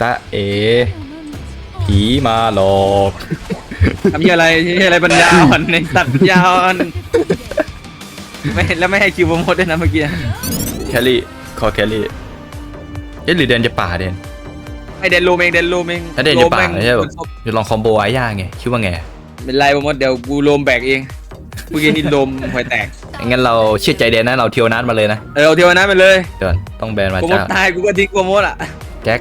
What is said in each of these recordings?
ตาเอ ผีมาหลอกทำเหี้ยอะไรเหี้ยอะไรปัญญาอ่อนในสัตว์ปัญญาอ่อนไม่แล้วไม่ให้คิวโปรโมทด้วยนะเมื่อกี้แคลรี่คอแคลรี่เอ๊ะหรือเดนจะป่าเดนไอเดนโลมเองเดนโลมเองถ้าเดนจะป่าโลมแม่งไม่ใช่แบบจะลองคอมโบไอ้ย่าไงคิดว่าไงเป็นไรโปรโมทเดี๋ยวกูโลมแบกเองเมื่อกี้นี่โลมหวยแตกงั้นเราเชื่อใจเดนนะเราเทียวนัดมาเลยนะเออเอาเทวนาไปเลยเดี๋ยวก่อนต้องแบนมาโปรโมทจ้าตายกูก็ทิ้งโปรโมทอะ แจ็ค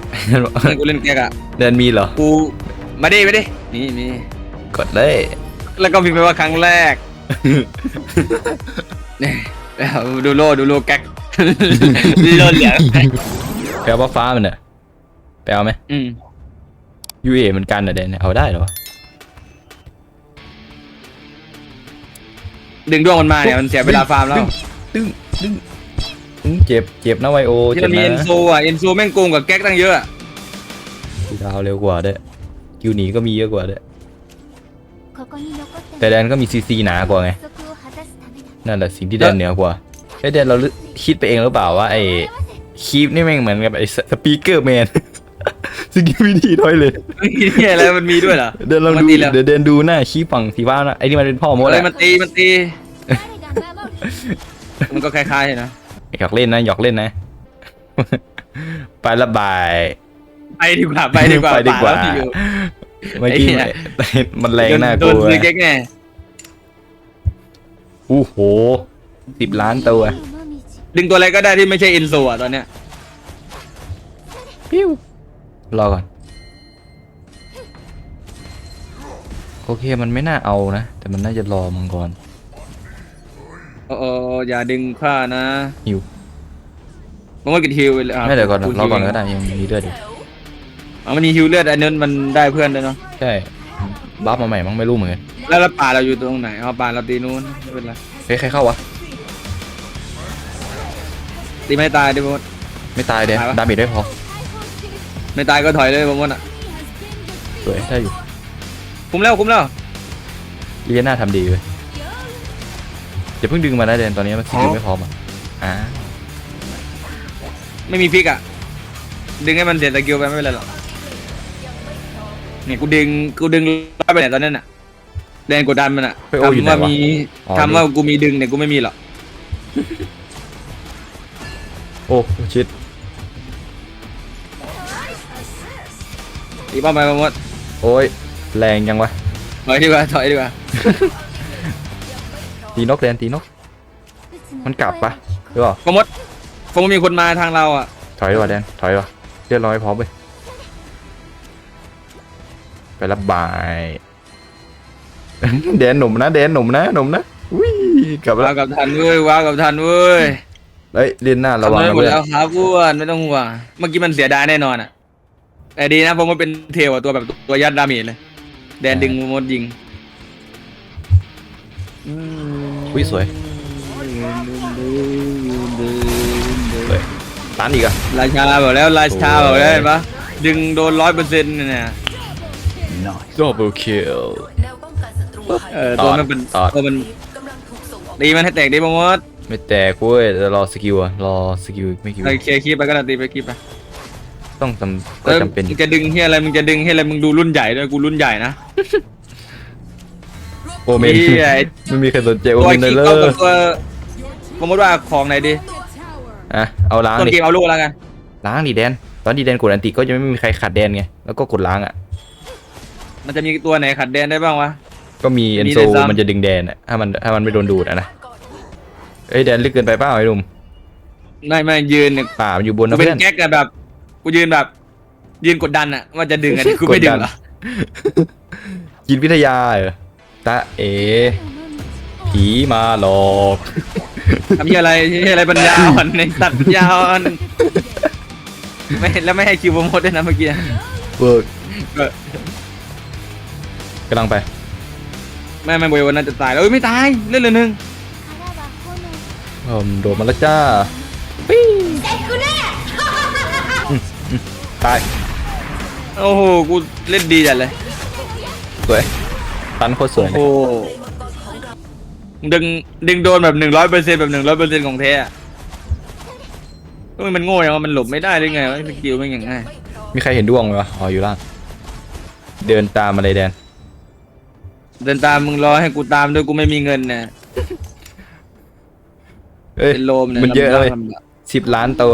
กูเล่นแกกอะเดนมีเหรอ กูมาดิมาดินี่มีกดเลย แล้วก็พิมพ์ไปว่าครั้งแรกเนี่ยแล้วดูโลดูโลแก๊กดูโลเหลืองแปลว่าฟ้ามันเนี่ยแปลไหมอืมยูเอเหมือนกันนะเดนเนี่ยเอาได้เหรอวะดึงดวงมันมาเนี่ยมันเสียเวลาฟาร์มแล้ว ดึงดึง เจ็บเจ็บนะไวโอเจ็บมีเอนนโซอะเอนโซแม่งโกงกับแก๊กตั้งเยอะอะดาวเร็วกว่าด้วยคิวหนีก็มีเยอะกว่าด้วยแต่แดนก็มีซีซีหนากว่าไงนั่นแหละสิ่งที่แดนเหนือกว่าไอ้แดนเราคิดไปเองหรือเปล่าว่าไอ้คีปนี่แม่งเหมือนกับไอ้สปีกเกอร์แมนสกิลวิธีน้อยเลย ไอ้เหี้ยอะไรมันมีด้วยเหรอ เดินลองดูแเดี๋ยวเดินดูหน้าชี้ฝั่งสีฟ้านะไอ้นี่มันเป็นพ่อโมดอะไรมันตีมันตี มันก็คล้ายๆนะ หยอกเล่นนะหยอกเล่นนะ ไประบาย ไปดีกว่าไปดีกว่าไปดีกว่าป่แล้วอยู่เมื่อกี้ไอ้เหี้ยมันแรงน่ากโดลันวซื้อแก๊กแน่โอ้โหสิบล้านตัว ดึงตัวอะไรก็ได้ที่ไม่ใช่เอ็นโซอะตอนเนี้ยปิ้วรอก่อน โอเคมันไม่น่าเอานะ แต่มันน่าจะรอมังกร โอ้โอ้อย่าดึงข้านะหิวมันก็กิดฮิวไปเลยะไม่เดี๋ยวก่อนฮิรอก่อนเงก็ได้ยังมีเลือดอยู่อ๋อมันมีฮิวเลือดอันนั้นมันได้เพื่อนด้วยเนาะใช่บัฟมาใหม่มั้งไม่รู้เหมือนกันแล้วแล้วป่าเราอยู่ตรงไหนอ๋อป่าเราตีนู้นไม่เป็นไรเฮ้ยใครเข้าวะตีไม่ตายดิโมดไม่ตายเด้ตายปะ ดาเมจได้พอไม่ตายก็ถอยเลยโมดอะสวยได้อยู่คุ้มแล้วคุ้มแล้วเลียน่าทำดีเลย อย่าเพิ่งดึงมานะเดนตอนนี้มันสกิลไม่พร้อมอะอ่าไม่มีฟิกอะ ดึงให้มันเสียสกิลไปไม่เป็นไรหรอกเนี่ยกูดึงกูดึงร้อยไปไหนตอนนั้นอะแดนกดดันมันอะเฮ้ยโออยู่ไหนทำว่าวะมีอ๋อทำว่ากูมีดึงเนี่ยกูไม่มีหรอกโอ้ชิดตีป้อมไปโมดโอ้ยแรงยังวะถอยดีกว่าถอยดีกว่า ตีนกแดนตีนก มันกลับปะหรือเปล่าโมดคงมีคนมาทางเราอะ ถอยดีกว่าแดนถอยดีกว่าเรียบร้อยพร้อมไปไประบายแดนหนุ่มนะแดนหนุ่มนะหนุ่มนะอุ้ยกลับแล้ว้าวกับทันเว้ยว้าวกับทันเว้ยเฮ้ยเล่นหน้าระวังทำนะได้หมดเพื่อนแล้วครับอ้วนไม่ต้องห่วงเมื่อกี้มันเสียดายแน่นอนอะแต่ดีนะเพราะมันเป็นเทลอะตัวแบบตัวยัดดาเมจเลย แดนดึงมดยิงอุ้ ยสวยสวยตันอีกอะราชาบอกแล้วราชาบอกแล้วเห็นปะดึงโดนร้อยเปอร์เซ็นต์เนี่ย double kill เออตัวมันเป็นตอดตัวมันตีมันให้แตกดิบมดไม่แตกเว้ยแต่รอสกิลอะรอสกิลไม่กี่ไปเคลียร์คลิปไปก็ได้ตีไปคลิปไปต้องจำก็จำเป็นอมึยู่งจะดึงเฮียอะไรมึงจะดึงเฮียอะไรมึงดูรุ่นใหญ่ด้วยกูรุ่นใหญ่นะ โอเมนเหี้ยไอ้ไม่มีใครสนใจโอตัวเมนเลคิยกเลเอากับยตัวสมมติว่าของไหนดีอะเอาล้างต้นดิเกมเอาลูกแล้วกันล้างดิแดน ตอนดีแดนกดอันติก็จะไม่มีใครขัดแดนไงแล้วก็กดล้างอะมันจะมีตัวไหนขัดแดนได้บ้างวะ ก็มีเอนมีโซด้วยซ้ำ มันจะดึงแดนอะถ้ามันถ้ามันไม่โดนดูดอะนะเอ้ยแดนลึกเกินไปเปล่าไอ้หนุ่มไม่ไม่ยืนเนี่ยป่ามันอยู่บนกูนะเป็เพื่อนนแก๊กอะแบบกูยืนแบบ ยืนกดดันอะว่าจะดึงอะแต่กูไม่ดึงหรอ จิตวิทยาเหรอ ตะเอ ผีมาหลอกทำยี่อะไรทำอะไรบรรยาอ่นในตัดยาอ่นไม่แล้วไม่ให้คิวโปรโมทด้วยนะเมื่อกี้เบิกกำลังไปแม่แม่บวยวันนั้นจะตายแล้วไม่ตายเล่นเลยหนึ่งผมโดดมาแล้วจ้าปิ้งตายโอ้โหกูเล่นดีจัดเลยสวย ตันโคตรสวยโอ้ดึงดึงโดนแบบหนึ่งร้อยเปอร์เซ็นแบบหนึ่งร้อยเปอร์เซ็นของแท้อุ้ยมันโง่เหรอมันหลบไม่ได้ได้ไงวะสกิลมันย่างง่าย มีใครเห็นดวงไหมวะอ๋ออยู่ล่าง เดินตามอะไรแดน เดินตามมึงรอให้กูตามด้วยกูไม่มีเงินนะเอ้ยโลมเนี่ยมันเยอะเลยสิบล้านตัว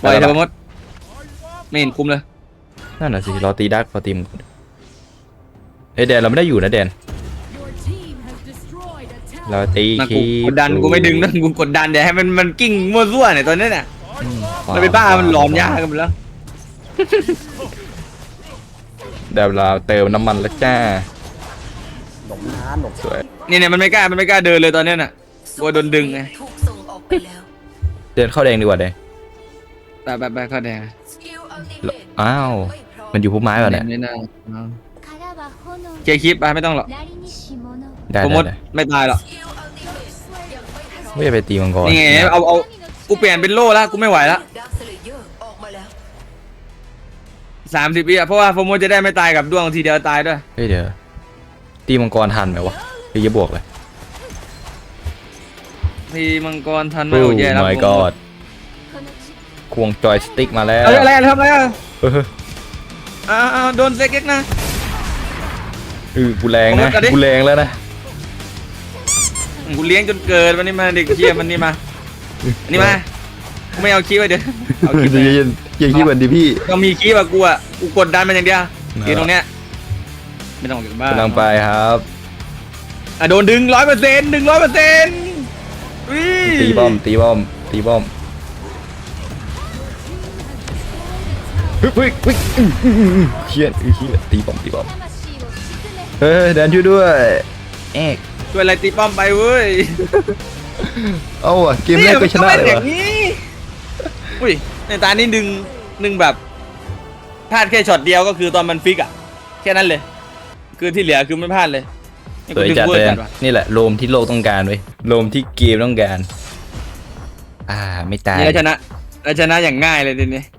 ไปล่อยเถอะมดไม่เห็นคุ้มเลย นั่นน่ะสิรอตีดักรอตีมงกรเอ้ยแดนเราไม่ได้อยู่นะแดน Your team has destroyed a tower. เราตีนะคีกูกดดันกูไม่ดึงนะกูกดดันเดี๋ยวให้มันมันกิ้งมั่วซั่วเนี่ยตอนนี้เนี่ยอืมมันเป็นบ้ามันหลอมยากันหมดแล้วเดี๋ยวเราเติมน้ำมันแล้วจ้า หลงน้ำหลงสวยนี่เนี่ยมันไม่กล้ามันไม่กล้าเดินเลยตอนเนี้ยน่ะกลัวโดนดึงไงถูกส่งออกไปแล้ว เดินเข้าแดงดีกว่าแดง ไปไปไปเข้าแดงสกิลอัลติเมทอ้าวไมันอยู่พุ่มไม้แบบเนี้ยเจคลิปไปไม่ต้องหรอกได้ผมมดไม่ตายหรอกไม่จะไปตีมังกรนี่ไงเอาเอากูเปลี่ยนเป็นโล่ล้วกูไม่ไหวแล้วสามสิบวิอะเพราะว่าโฟโดจะได้ไม่ตายกับดวงทีเดียวตายด้วยเดี๋ยวตีมังกรทันไหมวะเดี๋จะบวกเลยตีมังกรทันไมโอ้ยแล้ว my ควงจอยสติ๊กมาแล้วอะไรอะไรทำอะไรอะ อออ้าวอ้าวโดนเซ็กเอ็กนะ เออกูแรงนะเอามาก่อนดิกูแรงแล้วนะ กูเลี้ยงจนเกิดวันนี้มาเด็กเชี่ยมันนี่มาอันนี้มากูไม่เอาคีไว้เดี๋ยวเอาคีเย็นเย็นเย็นขี้เหมือนดิพี่ต้องมีคีแบบกูอะกูกดดันมันอย่างเดียวนะทีตรงเนี้ยไม่ต้องถึงบ้านกำลังไปครับอะโดนดึงร้อยเปอร์เซ็นต์ดึงร้อยเปอร์เซ็นต์ตีบอมตีบอมตีบอม เฮ้ยเฮ้ยเฮ้ยเขียนเขียนตีป้อมตีป้อมเฮ้ยแดนช่วยด้วยเอกช่วยอะไรตีป้อมไปเว้ยเอาอะเกมแรกก็ชนะเลยวะอุ้ยในตานี่ดึงดึงแบบพลาดแค่ช็อตเดียวก็คือตอนมันฟิกอะแค่นั้นเลย คือที่เหลือคือไม่พลาดเลยตัวจัดเลยนี่แหละโลมที่โลกต้องการเว้ยโลมที่เกมต้องการ อ่าไม่ตายชนะชนะอย่างง่ายเลยทีนี้